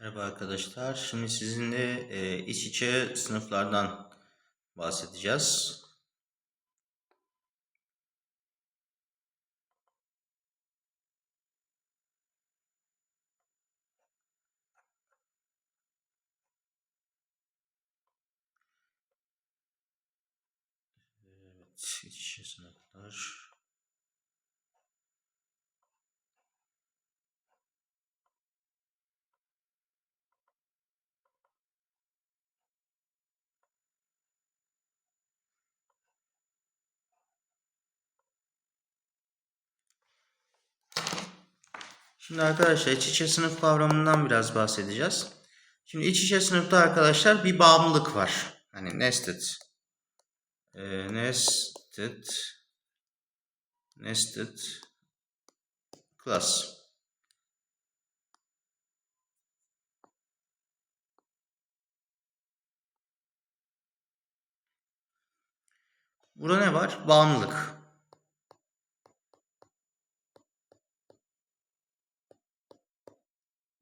Merhaba arkadaşlar. Şimdi sizinle e, iç içe sınıflardan bahsedeceğiz. Evet, iç içe sınıflar. Şimdi arkadaşlar iç içe sınıf kavramından biraz bahsedeceğiz. Şimdi iç içe sınıfta arkadaşlar bir bağımlılık var. Hani nested. E, nested. Nested class. Burada ne var? Bağımlılık.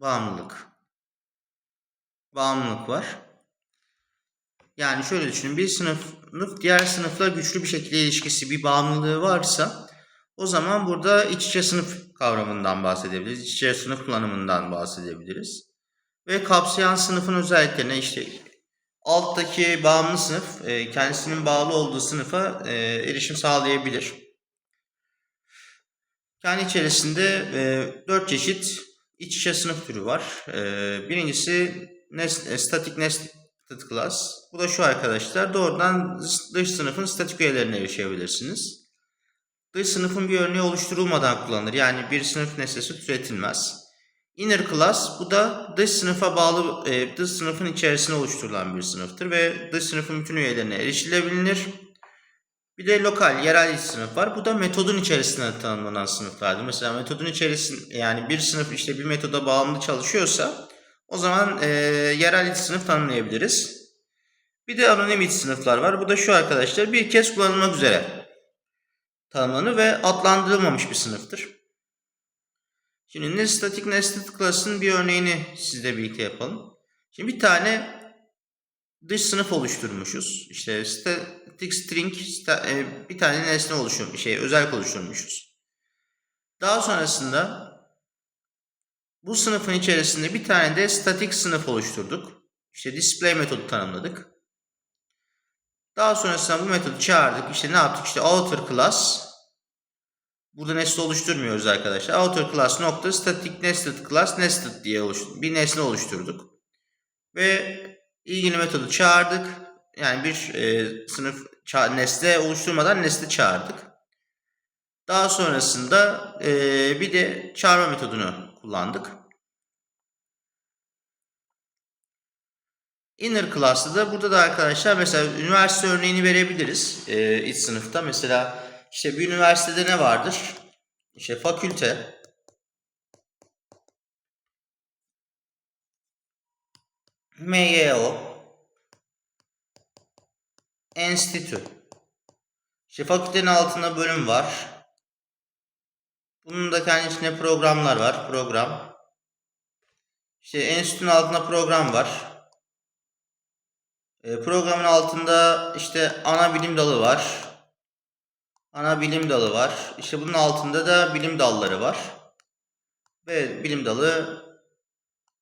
Bağımlılık. Bağımlılık var. Yani şöyle düşünün. Bir sınıf diğer sınıfla güçlü bir şekilde ilişkisi, bir bağımlılığı varsa o zaman burada iç içe sınıf kavramından bahsedebiliriz. İç içe sınıf kullanımından bahsedebiliriz. Ve kapsayan sınıfın özelliklerine işte alttaki bağımlı sınıf e, kendisinin bağlı olduğu sınıfa e, erişim sağlayabilir. Kendi içerisinde e, 4 çeşit iç içe sınıf türü var. Birincisi nest, static nested class. Bu da şu arkadaşlar. Doğrudan dış sınıfın statik üyelerine erişebilirsiniz. Dış sınıfın bir örneği oluşturulmadan kullanılır. Yani bir sınıf nesnesi türetilmez. Inner class bu da dış sınıfa bağlı dış sınıfın içerisinde oluşturulan bir sınıftır ve dış sınıfın bütün üyelerine erişilebilir. Bir de lokal, yerel sınıf var. Bu da metodun içerisinde tanımlanan sınıflardır. Mesela metodun içerisinde yani bir sınıf işte bir metoda bağımlı çalışıyorsa o zaman e, yerel sınıf tanımlayabiliriz. Bir de anonim iç sınıflar var. Bu da şu arkadaşlar bir kez kullanılmak üzere tanımlanır ve adlandırılmamış bir sınıftır. Şimdi ne static nested class'ın bir örneğini sizle birlikte yapalım. Şimdi bir tane dış sınıf oluşturmuşuz. İşte static string e, bir tane nesne oluşturmuş, şey özel oluşturmuşuz. Daha sonrasında bu sınıfın içerisinde bir tane de static sınıf oluşturduk. İşte display metodu tanımladık. Daha sonrasında bu metodu çağırdık. İşte ne yaptık? İşte outer class Burada nesne oluşturmuyoruz arkadaşlar. Outer class nokta static nested class nested diye bir nesne oluşturduk. Ve ilgili metodu çağırdık. Yani bir e, sınıf nesne oluşturmadan nesne çağırdık. Daha sonrasında e, bir de çağırma metodunu kullandık. Inner class'ta da burada da arkadaşlar mesela üniversite örneğini verebiliriz e, iç sınıfta. Mesela işte bir üniversitede ne vardır? İşte fakülte, MYO, enstitü. İşte fakültenin altında bölüm var. Bunun da kendi içinde programlar var. Program. İşte enstitünün altında program var. E, programın altında işte ana bilim dalı var. Ana bilim dalı var. İşte bunun altında da bilim dalları var. Ve bilim dalı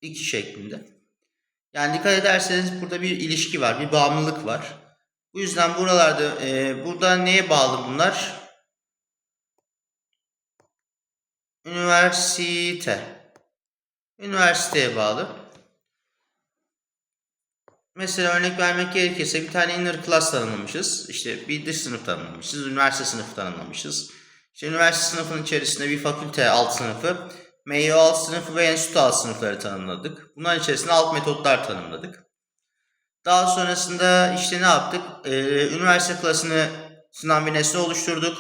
iki şeklinde. Yani dikkat ederseniz burada bir ilişki var, bir bağımlılık var. Bu yüzden buralarda, e, burada neye bağlı bunlar? Üniversite. Üniversiteye bağlı. Mesela örnek vermek gerekirse bir tane inner class tanımlamışız. İşte bir dış sınıf tanımlamışız. Üniversite sınıfı tanımlamışız. İşte üniversite sınıfının içerisinde bir fakülte alt sınıfı, MYO sınıfı ve enstitü alt sınıfları tanımladık. Bunların içerisinde alt metotlar tanımladık. Daha sonrasında işte ne yaptık? Ee, üniversite klasını sınav bir nesne oluşturduk.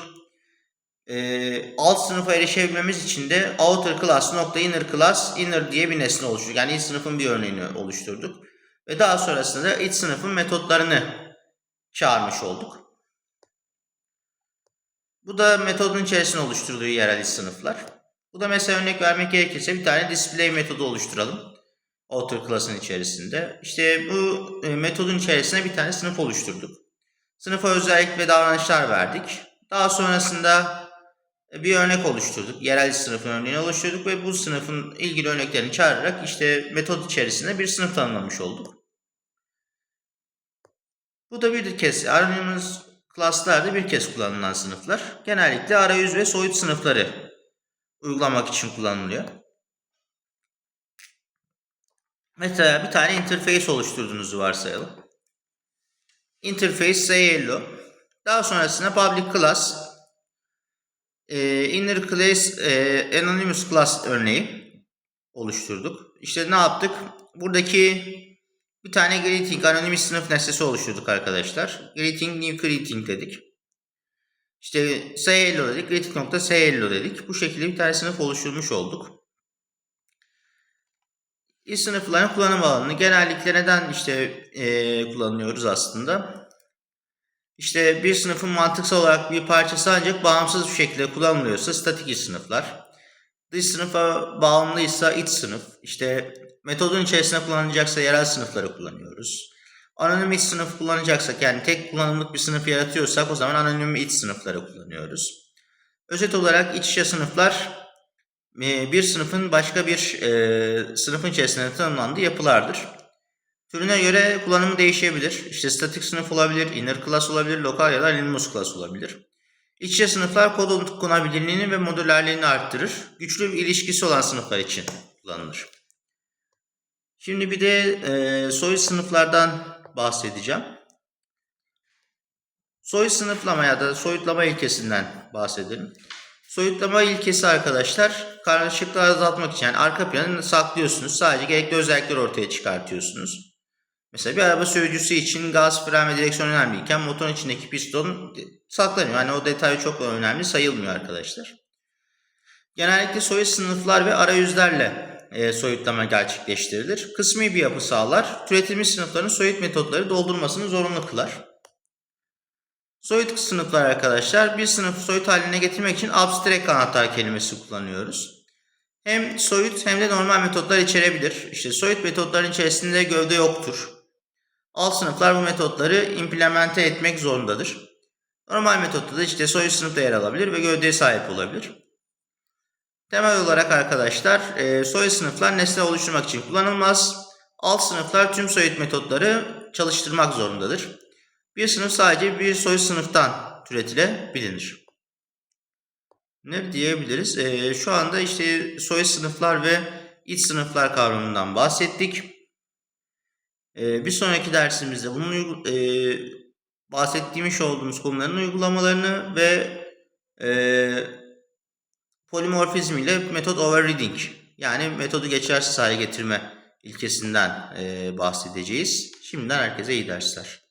Ee, alt sınıfa erişebilmemiz için de outer class nokta inner class inner diye bir nesne oluşturduk. Yani ilk sınıfın bir örneğini oluşturduk. Ve daha sonrasında iç sınıfın metotlarını çağırmış olduk. Bu da metodun içerisinde oluşturduğu yerel iç sınıflar. Bu da mesela örnek vermek gerekirse bir tane display metodu oluşturalım. outer class'ın içerisinde. İşte bu e, metodun içerisine bir tane sınıf oluşturduk. Sınıfa özellik ve davranışlar verdik. Daha sonrasında e, bir örnek oluşturduk. Yerel sınıfın örneğini oluşturduk ve bu sınıfın ilgili örneklerini çağırarak işte metot içerisinde bir sınıf tanımlamış olduk. Bu da bir kez Anonymous class'larda bir kez kullanılan sınıflar. Genellikle arayüz ve soyut sınıfları uygulamak için kullanılıyor. Mesela bir tane interface oluşturduğunuzu varsayalım. Interface say hello. Daha sonrasında public class e, inner class e, anonymous class örneği oluşturduk. İşte ne yaptık? Buradaki bir tane greeting anonymous sınıf nesnesi oluşturduk arkadaşlar. Greeting new greeting dedik. İşte hello dedik. Greeting nokta hello dedik. Bu şekilde bir tane sınıf oluşturmuş olduk. İl sınıfların kullanım alanını genellikle neden işte e, kullanıyoruz aslında? İşte bir sınıfın mantıksal olarak bir parçası ancak bağımsız bir şekilde kullanılıyorsa statik iç sınıflar. Dış sınıfa bağımlıysa iç sınıf. İşte metodun içerisinde kullanılacaksa yerel sınıfları kullanıyoruz. Anonim iç sınıf kullanacaksak yani tek kullanımlık bir sınıf yaratıyorsak o zaman anonim iç sınıfları kullanıyoruz. Özet olarak iç içe sınıflar e, bir sınıfın başka bir e, sınıfın içerisinde tanımlandığı yapılardır. Türüne göre kullanımı değişebilir. İşte statik sınıf olabilir, inner class olabilir, lokal ya da anonymous class olabilir. İç içe sınıflar kod okunabilirliğini ve modülerliğini arttırır. Güçlü bir ilişkisi olan sınıflar için kullanılır. Şimdi bir de e, soyut sınıflardan bahsedeceğim. Soyut sınıflama ya da soyutlama ilkesinden bahsedelim. Soyutlama ilkesi arkadaşlar karmaşıklığı azaltmak için yani arka planı saklıyorsunuz. Sadece gerekli özellikleri ortaya çıkartıyorsunuz. Mesela bir araba sürücüsü için gaz, fren ve direksiyon önemliyken motorun içindeki piston saklanıyor. Yani o detay çok önemli sayılmıyor arkadaşlar. Genellikle soyut sınıflar ve arayüzlerle e, soyutlama gerçekleştirilir. Kısmi bir yapı sağlar. Türetilmiş sınıfların soyut metotları doldurmasını zorunlu kılar. Soyut sınıflar arkadaşlar bir sınıfı soyut haline getirmek için abstract anahtar kelimesi kullanıyoruz. Hem soyut hem de normal metotlar içerebilir. İşte soyut metotların içerisinde gövde yoktur. Alt sınıflar bu metotları implemente etmek zorundadır. Normal metotta da işte soyut sınıfta yer alabilir ve gövdeye sahip olabilir. Temel olarak arkadaşlar e, soyut sınıflar nesne oluşturmak için kullanılmaz. Alt sınıflar tüm soyut metotları çalıştırmak zorundadır. Bir sınıf sadece bir soyut sınıftan türetilebilir. Ne diyebiliriz? E, şu anda işte soyut sınıflar ve iç sınıflar kavramından bahsettik. E, bir sonraki dersimizde bunun bahsettiğimiz olduğumuz konuların uygulamalarını ve e, polimorfizm ile metot overreading yani metodu geçersiz hale getirme ilkesinden bahsedeceğiz. Şimdiden herkese iyi dersler.